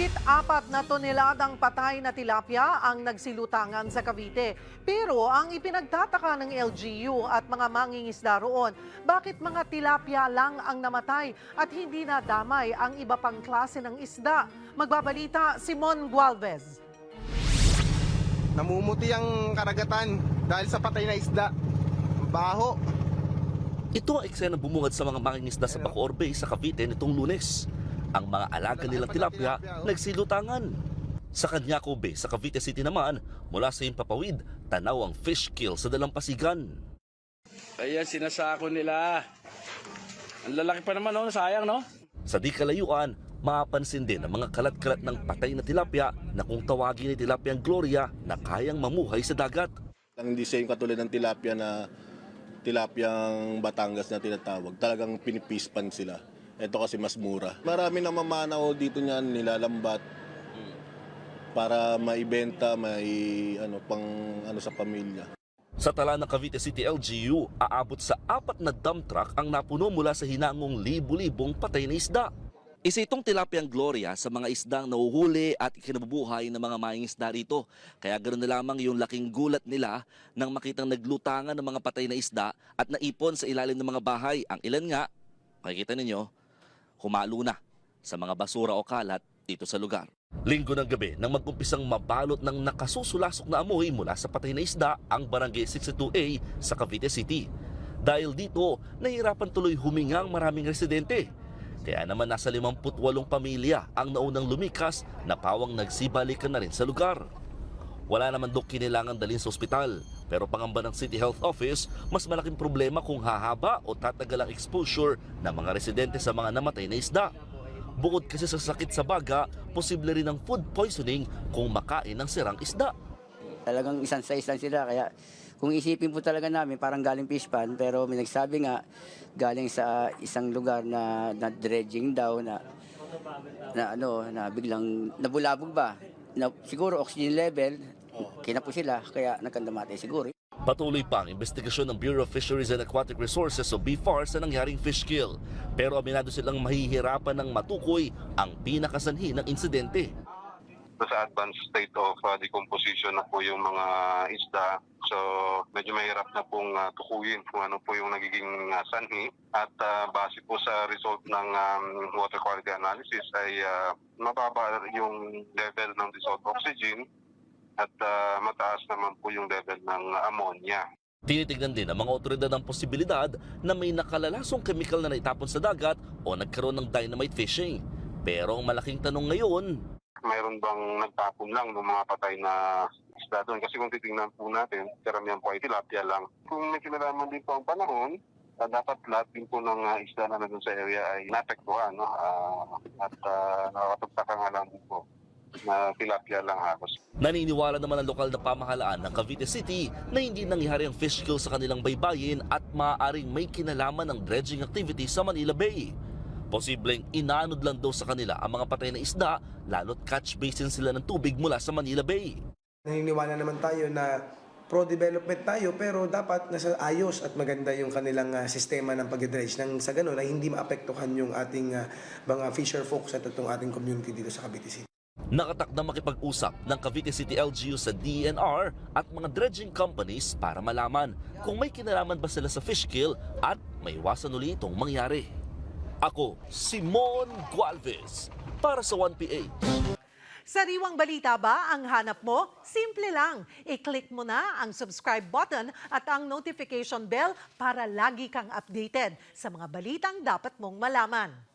Mahigit apat na toneladang patay na tilapia ang nagsilutangan sa Cavite. Pero ang ipinagtataka ng LGU at mga mangingisda roon, bakit mga tilapia lang ang namatay at hindi nadamay ang iba pang klase ng isda? Magbabalita Simon Gualvez. Namumuti ang karagatan dahil sa patay na isda. Baho. Ito ang eksena bumungad sa mga mangingisda sa Bacoor Bay sa Cavite nitong lunes. Ang mga alaga nilang tilapia nagsilutangan. Sa Kanyako Bay sa Cavite City naman, mula sa Impapawid, tanaw ang fish kill sa dalampasigan. Ayan, sinasako nila. Ang lalaki pa naman, no? Sayang, no? Sa di kalayuan, mapapansin din ang mga kalat-kalat ng patay na tilapia na kung tawagin ni tilapiang Gloria na kayang mamuhay sa dagat. Ang hindi yung katulad ng tilapia na tilapyang Batangas na tinatawag. Talagang pinipispan sila. Ito kasi mas mura. Marami na mamanaw dito niyan, nilalambat para maibenta, may ano pang ano sa pamilya. Sa tala ng Cavite City LGU, aabot sa apat na dump truck ang napuno mula sa hinangong libu-libong patay na isda. Isa itong tilapiang Gloria sa mga isdang nahuhuli at ikinabubuhay ng mga mangingisda rito. Kaya ganoon na lamang yung laking gulat nila nang makitang naglutangan ng mga patay na isda at naipon sa ilalim ng mga bahay. Ang ilan nga, makikita ninyo, humalo na sa mga basura o kalat dito sa lugar. Linggo ng gabi nang magkumpisang mabalot ng nakasusulasok na amoy mula sa patay na isda ang barangay 62A sa Cavite City. Dahil dito, nahirapan tuloy humingang maraming residente. Kaya naman nasa 58 pamilya ang naunang lumikas na pawang nagsibalikan na rin sa lugar. Wala naman dok kinilangan dalhin sa ospital. Pero pangamba ng City Health Office, mas malaking problema kung hahaba o tatagal ang exposure ng mga residente sa mga namatay na isda. Bukod kasi sa sakit sa baga, posible rin ang food poisoning kung makain ng sirang isda. Talagang isang size lang sila. Kaya kung isipin po talaga namin, parang galing fish pan. Pero may nagsabi nga, galing sa isang lugar na, na dredging daw na na ano na biglang nabulabog ba na siguro oxygen level kinapo sila kaya nagkandamatay siguro Patuloy pa ang investigasyon ng Bureau of Fisheries and Aquatic Resources o BFAR sa nangyaring fish kill. Pero aminado silang mahihirapan ng matukoy ang pinakasanhi ng insidente. sa advanced state of uh, decomposition na po yung mga isda. So medyo mahirap na pong uh, tukuyin kung ano po yung nagiging uh, sanhi. At uh, base po sa result ng um, water quality analysis ay uh, mababa yung level ng dissolved oxygen at uh, mataas naman po yung level ng ammonia. Tinitignan din ng mga otoridad ang posibilidad na may nakalalasong chemical na naitapon sa dagat o nagkaroon ng dynamite fishing. Pero ang malaking tanong ngayon, mayroon bang nagtapon lang ng mga patay na isda doon? Kasi kung titingnan po natin, karamihan po ay tilapia lang. Kung may kinalaman din po ang panahon, ah, dapat lahat din po ng ah, isda na nandun sa area ay naapektuhan. No? Ah, at uh, nakakapagtaka nga lang din po na tilapia lang halos. Naniniwala naman ang lokal na pamahalaan ng Cavite City na hindi nangyari ang fish kill sa kanilang baybayin at maaaring may kinalaman ng dredging activity sa Manila Bay. Posibleng inanod lang daw sa kanila ang mga patay na isda lalo't catch basin sila ng tubig mula sa Manila Bay. Naniniwala naman tayo na pro-development tayo pero dapat nasa ayos at maganda yung kanilang ah, sistema ng pag-dredge nang sa ganun ay hindi maapektuhan yung ating ah, mga fisher folks at itong ating community dito sa Cavite City. Nakatakdang makipag-usap ng Cavite City LGU sa DNR at mga dredging companies para malaman kung may kinalaman ba sila sa fish kill at may iwasan uli itong mangyari. Ako, Simon Gualvez, para sa 1PH. Sariwang balita ba ang hanap mo? Simple lang. I-click mo na ang subscribe button at ang notification bell para lagi kang updated sa mga balitang dapat mong malaman.